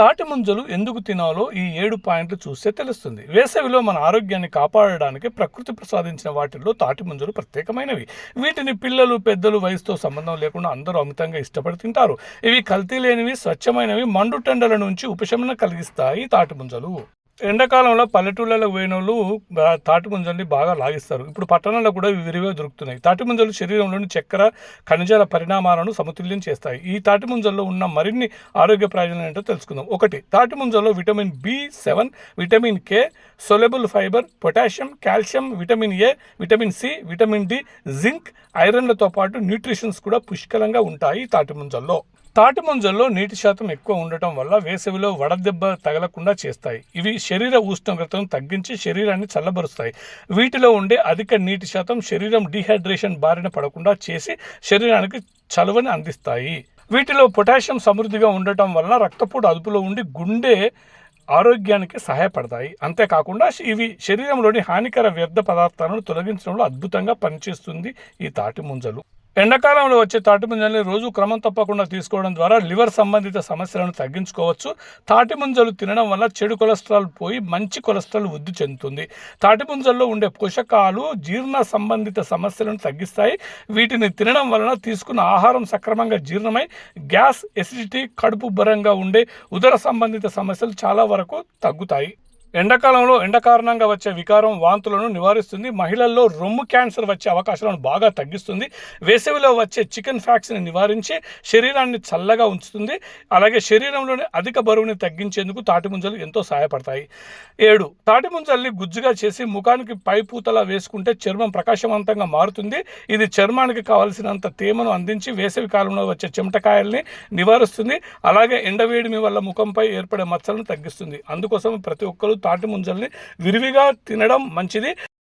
తాటి ముంజలు ఎందుకు తినాలో ఈ ఏడు పాయింట్లు చూస్తే తెలుస్తుంది. వేసవిలో మన ఆరోగ్యాన్ని కాపాడడానికి ప్రకృతి ప్రసాదించిన వాటిల్లో తాటి ముంజలు ప్రత్యేకమైనవి. వీటిని పిల్లలు పెద్దలు వయసుతో సంబంధం లేకుండా అందరూ అమితంగా ఇష్టపడి తింటారు. ఇవి కల్తీ లేనివి స్వచ్ఛమైనవి మండుటెండల నుంచి ఉపశమనం కలిగిస్తాయి తాటి ముంజలు. ఎండాకాలంలో పల్లెటూళ్ళలో పోయిన వాళ్ళు తాటి ముంజల్ని బాగా లాగిస్తారు. ఇప్పుడు పట్టణాల్లో కూడా ఇవి విరివిగా దొరుకుతున్నాయి. తాటి ముంజలు శరీరంలోని చక్కెర ఖనిజాల పరిణామాలను సమతుల్యం చేస్తాయి. ఈ తాటి ముంజల్లో ఉన్న మరిన్ని ఆరోగ్య ప్రయోజనాలు ఏంటో తెలుసుకుందాం. ఒకటి తాటి ముంజల్లో vitamin B seven vitamin K soluble fibre potassium calcium vitamin A vitamin C vitamin D zinc ఐరన్లతో పాటు న్యూట్రిషన్స్ కూడా పుష్కలంగా ఉంటాయి తాటి ముంజల్లో. తాటిముంజల్లో నీటి శాతం ఎక్కువ ఉండటం వల్ల వేసవిలో వడదెబ్బ తగలకుండా చేస్తాయి. ఇవి శరీర ఉష్ణోగ్రతను తగ్గించి శరీరాన్ని చల్లబరుస్తాయి. వీటిలో ఉండే అధిక నీటి శాతం శరీరం డీహైడ్రేషన్ బారిన పడకుండా చేసి శరీరానికి చలువని అందిస్తాయి. వీటిలో పొటాషియం సమృద్ధిగా ఉండటం వలన రక్తపోటు అదుపులో ఉండి గుండె ఆరోగ్యానికి సహాయపడతాయి. అంతేకాకుండా ఇవి శరీరంలోని హానికర వ్యర్థ పదార్థాలను తొలగించడంలో అద్భుతంగా పనిచేస్తుంది ఈ తాటి ముంజలు. ఎండాకాలంలో వచ్చే తాటి ముంజల్ని రోజు క్రమం తప్పకుండా తీసుకోవడం ద్వారా లివర్ సంబంధిత సమస్యలను తగ్గించుకోవచ్చు. తాటి ముంజలు తినడం వల్ల చెడు కొలెస్ట్రాల్ పోయి మంచి కొలెస్ట్రాల్ వృద్ధి చెందుతుంది. తాటి ముంజల్లో ఉండే పోషకాలు జీర్ణ సంబంధిత సమస్యలను తగ్గిస్తాయి. వీటిని తినడం వలన తీసుకున్న ఆహారం సక్రమంగా జీర్ణమై గ్యాస్ ఎసిడిటీ కడుపు బరంగా ఉండే ఉదర సంబంధిత సమస్యలు చాలా వరకు తగ్గుతాయి. ఎండాకాలంలో ఎండ కారణంగా వచ్చే వికారం వాంతులను నివారిస్తుంది. మహిళల్లో రొమ్ము క్యాన్సర్ వచ్చే అవకాశాలను బాగా తగ్గిస్తుంది. వేసవిలో వచ్చే చికెన్ ఫ్యాక్స్ని నివారించి శరీరాన్ని చల్లగా ఉంచుతుంది. అలాగే శరీరంలోని అధిక బరువుని తగ్గించేందుకు తాటి ముంజలు ఎంతో సహాయపడతాయి. ఏడు తాటి ముంజల్ని గుజ్జుగా చేసి ముఖానికి పై పూతలా వేసుకుంటే చర్మం ప్రకాశవంతంగా మారుతుంది. ఇది చర్మానికి కావలసినంత తేమను అందించి వేసవి కాలంలో వచ్చే చెమటకాయల్ని నివారిస్తుంది. అలాగే ఎండవేడిమి వల్ల ముఖంపై ఏర్పడే మచ్చలను తగ్గిస్తుంది. అందుకోసం ప్రతి ఒక్కరూ తాటి ముంజల్ని విరివిగా తినడం మంచిది.